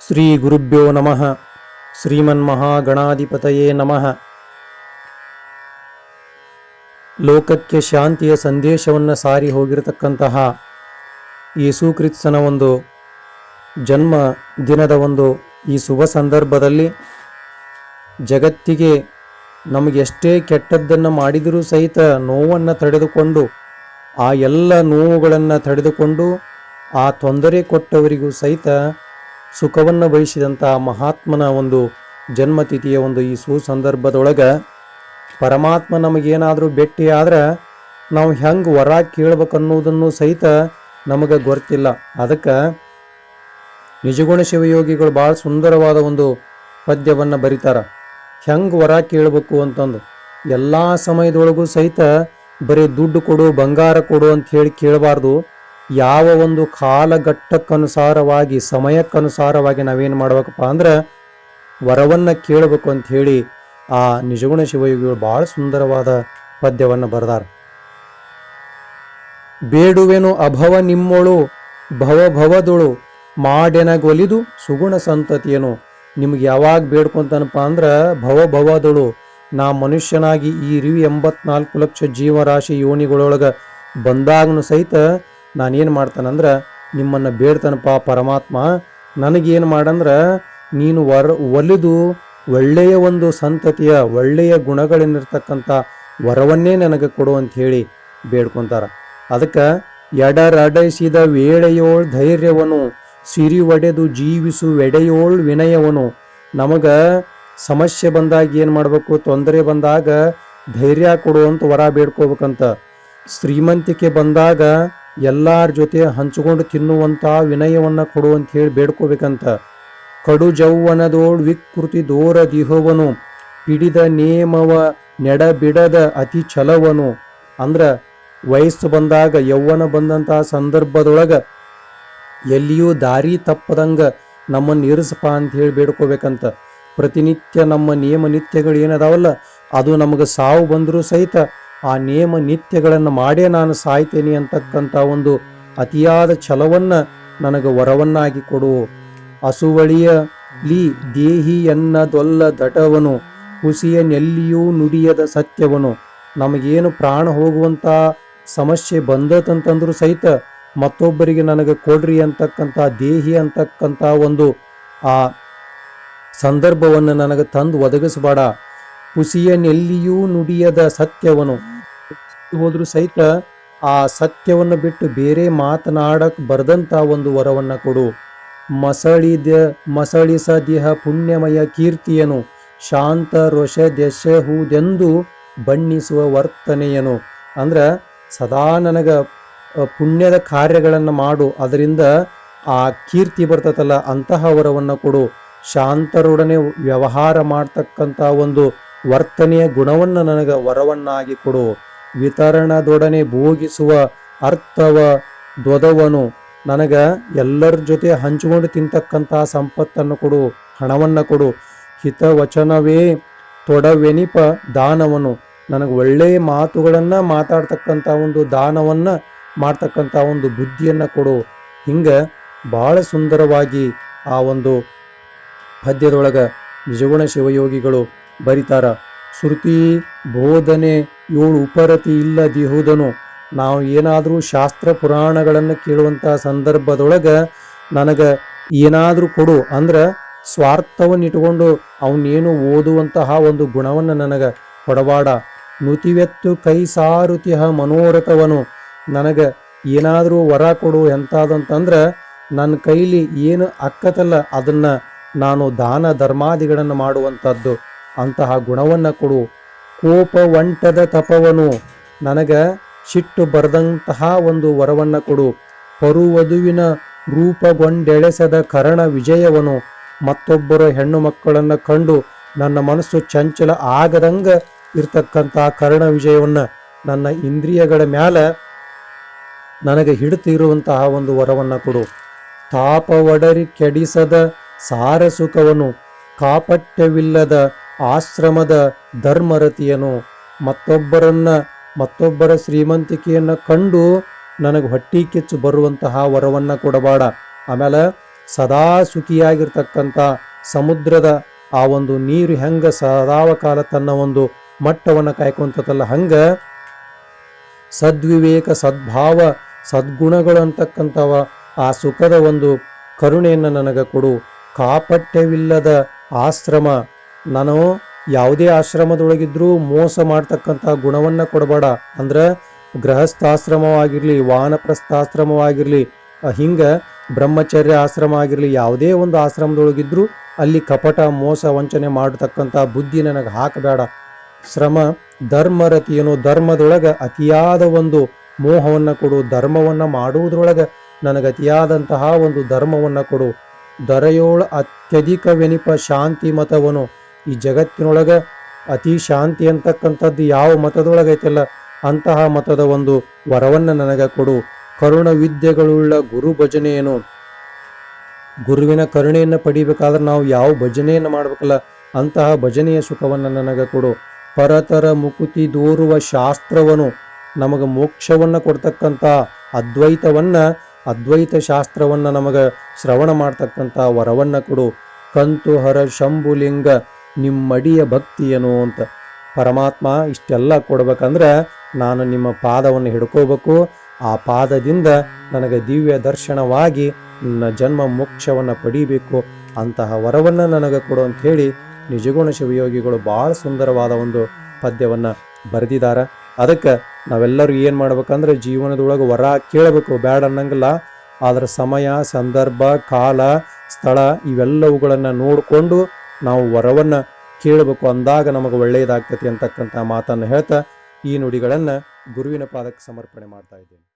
ಶ್ರೀ ಗುರುಭ್ಯೋ ನಮಃ. ಶ್ರೀಮನ್ ಶ್ರೀಮನ್ಮಹಾಗಣಾಧಿಪತಯೇ ನಮಃ. ಲೋಕಕ್ಕೆ ಶಾಂತಿಯ ಸಂದೇಶವನ್ನು ಸಾರಿ ಹೋಗಿರತಕ್ಕಂತಹ ಯೇಸು ಕ್ರಿಸ್ತನ ಒಂದು ಜನ್ಮ ದಿನದ ಒಂದು ಈ ಶುಭ ಸಂದರ್ಭದಲ್ಲಿ ಜಗತ್ತಿಗೆ ನಮಗೆ ಎಷ್ಟೇ ಕೆಟ್ಟದ್ದನ್ನು ಮಾಡಿದರೂ ಸಹಿತ ನೋವನ್ನು ತಡೆದುಕೊಂಡು, ಆ ಎಲ್ಲ ನೋವುಗಳನ್ನು ತಡೆದುಕೊಂಡು, ಆ ತೊಂದರೆ ಕೊಟ್ಟವರಿಗೂ ಸಹಿತ ಸುಖವನ್ನು ಬಯಸಿದಂಥ ಮಹಾತ್ಮನ ಒಂದು ಜನ್ಮತಿಥಿಯ ಒಂದು ಈ ಸುಸಂದರ್ಭದೊಳಗೆ ಪರಮಾತ್ಮ ನಮಗೇನಾದರೂ ಭೇಟಿ ಆದ್ರೆ ನಾವು ಹೆಂಗೆ ವರ ಕೇಳ್ಬೇಕನ್ನೋದನ್ನು ಸಹಿತ ನಮಗೆ ಗೊತ್ತಿಲ್ಲ. ಅದಕ್ಕೆ ನಿಜಗುಣ ಶಿವಯೋಗಿಗಳು ಭಾಳ ಸುಂದರವಾದ ಒಂದು ಪದ್ಯವನ್ನು ಬರೀತಾರ. ಹೆಂಗೆ ವರ ಕೇಳಬೇಕು ಅಂತಂದು. ಎಲ್ಲ ಸಮಯದೊಳಗೂ ಸಹಿತ ಬರೀ ದುಡ್ಡು ಕೊಡು, ಬಂಗಾರ ಕೊಡು ಅಂತ ಹೇಳಿ ಕೇಳಬಾರ್ದು. ಯಾವ ಒಂದು ಕಾಲಘಟ್ಟಕ್ಕನುಸಾರವಾಗಿ, ಸಮಯಕ್ಕನುಸಾರವಾಗಿ ನಾವೇನು ಮಾಡ್ಬೇಕಪ್ಪ ಅಂದ್ರೆ ವರವನ್ನು ಕೇಳಬೇಕು ಅಂತ ಹೇಳಿ ಆ ನಿಜಗುಣ ಶಿವಯೋಗಿಗಳು ಭಾಳ ಸುಂದರವಾದ ಪದ್ಯವನ್ನು ಬರೆದಾರ. ಬೇಡುವೆನು ಅಭವ ನಿಮ್ಮೊಳು, ಭವ ಭವದೊಳು, ಮಾಡೆನಗೊಲಿದು ಸುಗುಣ ಸಂತತಿಯನು. ನಿಮ್ಗೆ ಯಾವಾಗ ಬೇಡ್ಕೊಂತನಪ್ಪ ಅಂದ್ರೆ ಭವ ಭವದೊಳು, ನಾ ಮನುಷ್ಯನಾಗಿ ಈ ರಿವಿ ಎಂಬತ್ನಾಲ್ಕು ಲಕ್ಷ ಜೀವರಾಶಿ ಯೋನಿಗಳೊಳಗೆ ಬಂದಾಗನು ಸಹಿತ ನಾನೇನು ಮಾಡ್ತಾನಂದ್ರೆ, ನಿಮ್ಮನ್ನು ಬೇಡ್ತಾನಪ್ಪ ಪರಮಾತ್ಮ, ನನಗೇನು ಮಾಡಂದ್ರೆ, ನೀನು ವರ, ಒಲಿದು ಒಳ್ಳೆಯ ಒಂದು ಸಂತತಿಯ, ಒಳ್ಳೆಯ ಗುಣಗಳೇನಿರ್ತಕ್ಕಂಥ ವರವನ್ನೇ ನನಗೆ ಕೊಡು ಅಂತ ಹೇಳಿ ಬೇಡ್ಕೊಂತಾರ. ಅದಕ್ಕೆ ಎಡರಡಸಿದ ವೇಳೆಯೋಳ್ ಧೈರ್ಯವನು, ಸಿರಿ ಒಡೆದು ಜೀವಿಸು ವೆಡೆಯೋಳ್ ವಿನಯವನು. ನಮಗೆ ಸಮಸ್ಯೆ ಬಂದಾಗ ಏನು ಮಾಡಬೇಕು, ತೊಂದರೆ ಬಂದಾಗ ಧೈರ್ಯ ಕೊಡುವಂತ ವರ ಬೇಡ್ಕೋಬೇಕಂತ. ಶ್ರೀಮಂತಿಕೆ ಬಂದಾಗ ಎಲ್ಲರ ಜೊತೆ ಹಂಚಿಕೊಂಡು ತಿನ್ನುವಂತ ವಿನಯವನ್ನ ಕೊಡು ಅಂತ ಹೇಳಿ ಬೇಡ್ಕೋಬೇಕಂತ. ಕಡು ಜೌವನದೋಳ್ ವಿಕೃತಿ ದೋರ ದಿಹವನು, ಹಿಡಿದ ನೇಮವ ನೆಡಬಿಡದ ಅತಿ ಛಲವನು. ಅಂದ್ರ ವಯಸ್ಸು ಬಂದಾಗ ಯೌವನ ಬಂದಂತ ಸಂದರ್ಭದೊಳಗ ಎಲ್ಲಿಯೂ ದಾರಿ ತಪ್ಪದಂಗ ನಮ್ಮನ್ನು ಇರಿಸಪ್ಪ ಅಂತ ಹೇಳಿ ಬೇಡ್ಕೋಬೇಕಂತ. ಪ್ರತಿನಿತ್ಯ ನಮ್ಮ ನಿಯಮ ನಿತ್ಯಗಳು ಏನದಾವಲ್ಲ, ಅದು ನಮಗೆ ಸಾವು ಬಂದರೂ ಸಹಿತ ಆ ನಿಯಮ ನಿತ್ಯಗಳನ್ನು ಮಾಡೇ ನಾನು ಸಾಯ್ತೇನೆ ಅಂತಕ್ಕಂಥ ಒಂದು ಅತಿಯಾದ ಛಲವನ್ನು ನನಗೆ ವರವನ್ನಾಗಿ ಕೊಡು. ಅಸುವಳಿಯ ಲಿ ದೇಹಿಯನ್ನದೊಲ್ಲ ದಟವನು, ಹುಸಿಯ ನೆಲ್ಲಿಯೂ ನುಡಿಯದ ಸತ್ಯವನು. ನಮಗೇನು ಪ್ರಾಣ ಹೋಗುವಂತ ಸಮಸ್ಯೆ ಬಂದತಂತಂದ್ರೂ ಸಹಿತ ಮತ್ತೊಬ್ಬರಿಗೆ ನನಗೆ ಕೊಡ್ರಿ ಅಂತಕ್ಕಂಥ, ದೇಹಿ ಅಂತಕ್ಕಂಥ ಒಂದು ಆ ಸಂದರ್ಭವನ್ನು ನನಗೆ ತಂದು ಒದಗಿಸಬೇಡ. ಹುಸಿಯ ನೆಲ್ಲಿಯೂ ನುಡಿಯದ ಸತ್ಯವನು. ಹೋದ್ರೂ ಸಹಿತ ಆ ಸತ್ಯವನ್ನು ಬಿಟ್ಟು ಬೇರೆ ಮಾತನಾಡಕ್ ಬರದಂತ ಒಂದು ವರವನ್ನ ಕೊಡು. ಮಸಳಿದ, ಮಸಳಿಸದಿಹ ಪುಣ್ಯಮಯ ಕೀರ್ತಿಯನು. ಶಾಂತ ರೋಷ ದೆಸಹುದೆಂದು ಬಣ್ಣಿಸುವ ವರ್ತನೆಯನು. ಅಂದ್ರ, ಸದಾ ನನಗ ಪುಣ್ಯದ ಕಾರ್ಯಗಳನ್ನು ಮಾಡು. ಅದರಿಂದ ಆ ಕೀರ್ತಿ ಬರ್ತತಲ್ಲ, ಅಂತಹ ವರವನ್ನು ಕೊಡು. ಶಾಂತರೊಡನೆ ವ್ಯವಹಾರ ಮಾಡ್ತಕ್ಕಂಥ ಒಂದು ವರ್ತನೆಯ ಗುಣವನ್ನು ನನಗೆ ವರವನ್ನಾಗಿ ಕೊಡು. ವಿತರಣದೊಡನೆ ಭೋಗಿಸುವ ಅರ್ಥವ ದ್ವದವನು. ನನಗ ಎಲ್ಲರ ಜೊತೆ ಹಂಚಿಕೊಂಡು ತಿಂತಕ್ಕಂತಹ ಸಂಪತ್ತನ್ನು ಕೊಡು, ಹಣವನ್ನು ಕೊಡು. ಹಿತವಚನವೇ ತೊಡವೆನಿಪ ದಾನವನು. ನನಗೆ ಒಳ್ಳೆಯ ಮಾತುಗಳನ್ನ ಮಾತಾಡ್ತಕ್ಕಂಥ ಒಂದು ದಾನವನ್ನ ಮಾಡ್ತಕ್ಕಂಥ ಒಂದು ಬುದ್ಧಿಯನ್ನ ಕೊಡು. ಹಿಂಗ ಬಹಳ ಸುಂದರವಾಗಿ ಆ ಒಂದು ಪದ್ಯದೊಳಗ ನಿಜಗುಣ ಶಿವಯೋಗಿಗಳು ಬರಿತಾರ, ಶ್ರುತಿ ಬೋಧನೆ ಏಳು ಉಪರತಿ ಇಲ್ಲದಿಹುದನು ನಾವು ಏನಾದರೂ ಶಾಸ್ತ್ರ ಪುರಾಣಗಳನ್ನು ಕೇಳುವಂಥ ಸಂದರ್ಭದೊಳಗೆ ನನಗೆ ಏನಾದರೂ ಕೊಡು. ಅಂದ್ರೆ ಸ್ವಾರ್ಥವನ್ನು ಇಟ್ಕೊಂಡು ಅವನೇನು ಓದುವಂತಹ ಒಂದು ಗುಣವನ್ನು ನನಗೆ ಕೊಡಬಾಡ ನುತಿವೆತ್ತು ಕೈ ಸಾರುತಿಹ ಮನೋರಥವನು. ನನಗೆ ಏನಾದರೂ ವರ ಕೊಡು ಎಂತಾದಂತಂದ್ರೆ ನನ್ನ ಕೈಲಿ ಏನು ಅಕ್ಕತಲ್ಲ ಅದನ್ನ ನಾನು ದಾನ ಧರ್ಮಾದಿಗಳನ್ನು ಮಾಡುವಂಥದ್ದು ಅಂತಹ ಗುಣವನ್ನು ಕೊಡು. ಕೋಪ ಒಂಟದ ತಪವನು ನನಗೆ ಸಿಟ್ಟು ಬರೆದಂತಹ ಒಂದು ವರವನ್ನು ಕೊಡು. ಪರುವಧುವಿನ ರೂಪಗೊಂಡೆಳೆಸದ ಕರಣ ವಿಜಯವನು ಮತ್ತೊಬ್ಬರ ಹೆಣ್ಣು ಮಕ್ಕಳನ್ನು ಕಂಡು ನನ್ನ ಮನಸ್ಸು ಚಂಚಲ ಆಗದಂಗ ಇರ್ತಕ್ಕಂತಹ ಕರ್ಣ ವಿಜಯವನ್ನು ನನ್ನ ಇಂದ್ರಿಯಗಳ ಮ್ಯಾಲ ನನಗೆ ಹಿಡಿತಿರುವಂತಹ ಒಂದು ವರವನ್ನು ಕೊಡು. ತಾಪ ಒಡರಿ ಕೆಡಿಸದ ಸಾರ ಸುಖವನು ಕಾಪಟ್ಯವಿಲ್ಲದ ಆಶ್ರಮದ ಧರ್ಮರತಿಯನು ಮತ್ತೊಬ್ಬರನ್ನ, ಮತ್ತೊಬ್ಬರ ಶ್ರೀಮಂತಿಕೆಯನ್ನ ಕಂಡು ನನಗೆ ಹೊಟ್ಟಿ ಕಿಚ್ಚು ಬರುವಂತಹ ವರವನ್ನ ಕೊಡಬೇಡ. ಆಮೇಲೆ ಸದಾ ಸುಖಿಯಾಗಿರ್ತಕ್ಕಂಥ ಸಮುದ್ರದ ಆ ಒಂದು ನೀರು ಹೆಂಗ ಸದಾವಕಾಲ ತನ್ನ ಒಂದು ಮಟ್ಟವನ್ನು ಕಾಯ್ಕೊಂತದಲ್ಲ ಹಂಗ ಸದ್ವಿವೇಕ, ಸದ್ಭಾವ, ಸದ್ಗುಣಗಳು ಅಂತಕ್ಕಂಥವ ಆ ಸುಖದ ಒಂದು ಕರುಣೆಯನ್ನು ನನಗೆ ಕೊಡು. ಕಾಪಟ್ಯವಿಲ್ಲದ ಆಶ್ರಮ ನಾನು ಯಾವುದೇ ಆಶ್ರಮದೊಳಗಿದ್ರೂ ಮೋಸ ಮಾಡ್ತಕ್ಕಂಥ ಗುಣವನ್ನ ಕೊಡಬೇಡ. ಅಂದ್ರೆ ಗೃಹಸ್ಥಾಶ್ರಮವಾಗಿರ್ಲಿ, ವಾನಪ್ರಸ್ಥಾಶ್ರಮವಾಗಿರಲಿ, ಹಿಂಗೆ ಬ್ರಹ್ಮಚರ್ಯ ಆಶ್ರಮ ಆಗಿರ್ಲಿ, ಯಾವುದೇ ಒಂದು ಆಶ್ರಮದೊಳಗಿದ್ರೂ ಅಲ್ಲಿ ಕಪಟ, ಮೋಸ, ವಂಚನೆ ಮಾಡತಕ್ಕಂಥ ಬುದ್ಧಿ ನನಗೆ ಹಾಕಬೇಡ. ಶ್ರಮ ಧರ್ಮರತಿಯನು ಧರ್ಮದೊಳಗೆ ಅತಿಯಾದ ಒಂದು ಮೋಹವನ್ನ ಕೊಡು, ಧರ್ಮವನ್ನ ಮಾಡುವುದರೊಳಗೆ ನನಗೆ ಅತಿಯಾದಂತಹ ಒಂದು ಧರ್ಮವನ್ನ ಕೊಡು. ದರಯೋಳು ಅತ್ಯಧಿಕ ವೆನಿಪ ಶಾಂತಿ ಮತವನು. ಈ ಜಗತ್ತಿನೊಳಗೆ ಅತಿ ಶಾಂತಿ ಅಂತಕ್ಕಂಥದ್ದು ಯಾವ ಮತದೊಳಗೈತಲ್ಲ, ಅಂತಹ ಮತದ ಒಂದು ವರವನ್ನು ನನಗೆ ಕೊಡು. ಕರುಣ ವಿದ್ಯೆಗಳುಳ್ಳ ಗುರು ಭಜನೆಯೇನು? ಗುರುವಿನ ಕರುಣೆಯನ್ನು ಪಡಿಬೇಕಾದ್ರೆ ನಾವು ಯಾವ ಭಜನೆಯನ್ನು ಮಾಡಬೇಕಲ್ಲ, ಅಂತಹ ಭಜನೆಯ ಸುಖವನ್ನು ನನಗೆ ಕೊಡು. ಪರತರ ಮುಕುತಿ ದೂರುವ ಶಾಸ್ತ್ರವನು ನಮಗೆ ಮೋಕ್ಷವನ್ನು ಕೊಡ್ತಕ್ಕಂಥ ಅದ್ವೈತವನ್ನು, ಅದ್ವೈತ ಶಾಸ್ತ್ರವನ್ನು ನಮಗೆ ಶ್ರವಣ ಮಾಡ್ತಕ್ಕಂಥ ವರವನ್ನು ಕೊಡು. ಕಂತು ಹರ ಶಂಭುಲಿಂಗ ನಿಮ್ಮಡಿಯ ಭಕ್ತಿಯನು ಅಂತ. ಪರಮಾತ್ಮ ಇಷ್ಟೆಲ್ಲ ಕೊಡ್ಬೇಕಂದ್ರೆ ನಾನು ನಿಮ್ಮ ಪಾದವನ್ನು ಹಿಡ್ಕೋಬೇಕು. ಆ ಪಾದದಿಂದ ನನಗೆ ದಿವ್ಯ ದರ್ಶನವಾಗಿ ನನ್ನ ಜನ್ಮ ಮೋಕ್ಷವನ್ನು ಪಡಿಬೇಕು. ಅಂತಹ ವರವನ್ನು ನನಗೆ ಕೊಡು ಅಂತ ಹೇಳಿ ನಿಜಗುಣ ಶಿವಯೋಗಿಗಳು ಭಾಳ ಸುಂದರವಾದ ಒಂದು ಪದ್ಯವನ್ನು ಬರೆದಿದ್ದಾರೆ. ಅದಕ್ಕೆ ನಾವೆಲ್ಲರೂ ಏನು ಮಾಡ್ಬೇಕಂದ್ರೆ ಜೀವನದೊಳಗೆ ವರ ಕೇಳಬೇಕು. ಬೇಡ ಅನ್ನಂಗಿಲ್ಲ. ಆದರೆ ಸಮಯ, ಸಂದರ್ಭ, ಕಾಲ, ಸ್ಥಳ ಇವೆಲ್ಲವುಗಳನ್ನು ನೋಡಿಕೊಂಡು ನಾವು ವರವನ್ನು ಕೇಳಬೇಕು ಅಂದಾಗ ನಮಗೆ ಒಳ್ಳೆಯದಾಗ್ತತಿ ಅಂತಕ್ಕಂಥ ಮಾತನ್ನು ಹೇಳ್ತಾ ಈ ನುಡಿಗಳನ್ನು ಗುರುವಿನ ಪಾದಕ್ಕೆ ಸಮರ್ಪಣೆ ಮಾಡ್ತಾ ಇದ್ದೇನೆ.